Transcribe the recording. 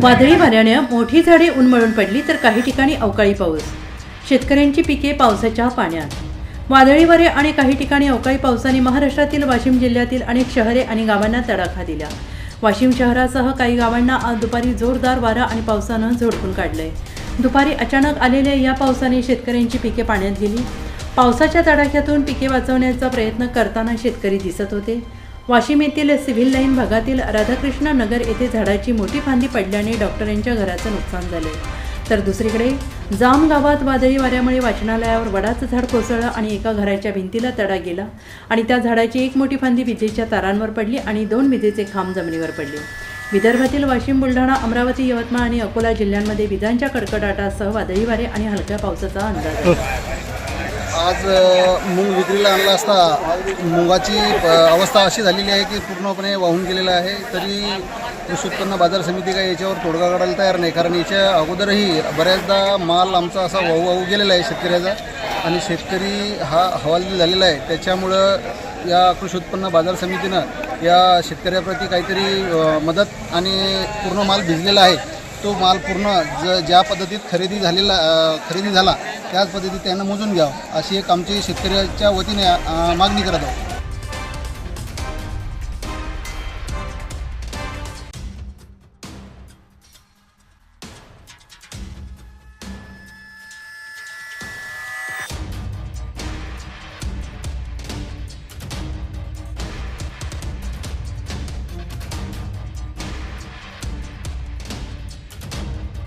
वादळी वाऱ्याने मोठी झाडे उन्मळून पडली तर काही ठिकाणी अवकाळी पाऊस. शेतकऱ्यांची पिके पावसाच्या पाण्यात. वादळी वारे आणि काही ठिकाणी अवकाळी पावसाने महाराष्ट्रातील वाशिम जिल्ह्यातील अनेक शहरे आणि गावांना तडाखा दिला. वाशिम शहरासह काही गावांना आज दुपारी जोरदार वारा आणि पावसानं झोडपून काढलंय. दुपारी अचानक आलेल्या या पावसाने शेतकऱ्यांची पिके पाण्यात गेली. पावसाच्या तडाख्यातून पिके वाचवण्याचा प्रयत्न करताना शेतकरी दिसत होते. वाशिम येथील सिव्हिल लाईन भागातील राधाकृष्ण नगर येथे झाडाची मोठी फांदी पडल्याने डॉक्टरांच्या घराचं नुकसान झाले. तर दुसरीकडे जाम गावात वादळी वाऱ्यामुळे वाचनालयावर वडाचं झाड कोसळलं आणि एका घराच्या भिंतीला तडा गेला आणि त्या झाडाची एक मोठी फांदी विजेच्या तारांवर पडली आणि दोन विजेचे खांब जमिनीवर पडले. विदर्भातील वाशिम बुलढाणा अमरावती यवतमाळ आणि अकोला जिल्ह्यांमध्ये विजांच्या कडकडाटासह वादळी वारे आणि हलक्या पावसाचा अंदाज आहे. आज मूग विक्रीला आणला असता मुगाची अवस्था अशी झालेली आहे की पूर्णपणे वाहून गेलेलं आहे. तरी कृषी उत्पन्न बाजार समिती काही याच्यावर तोडगा काढायला तयार नाही. कारण याच्या अगोदरही बऱ्याचदा माल आमचा असा वाहू वाहू गेलेला आहे शेतकऱ्याचा. आणि शेतकरी हा हवालदिल झालेला आहे. त्याच्यामुळं या कृषी उत्पन्न बाजार समितीनं या शेतकऱ्याप्रती काहीतरी मदत आणि पूर्ण माल भिजलेला आहे. तो माल पूर्ण ज ज्या पद्धतीत खरेदी झालेला खरेदी झाला त्याच पद्धतीने त्यांना मोजून घ्यावं. अशी एक आमची शेतकऱ्याच्या वतीने मागणी करत आहोत.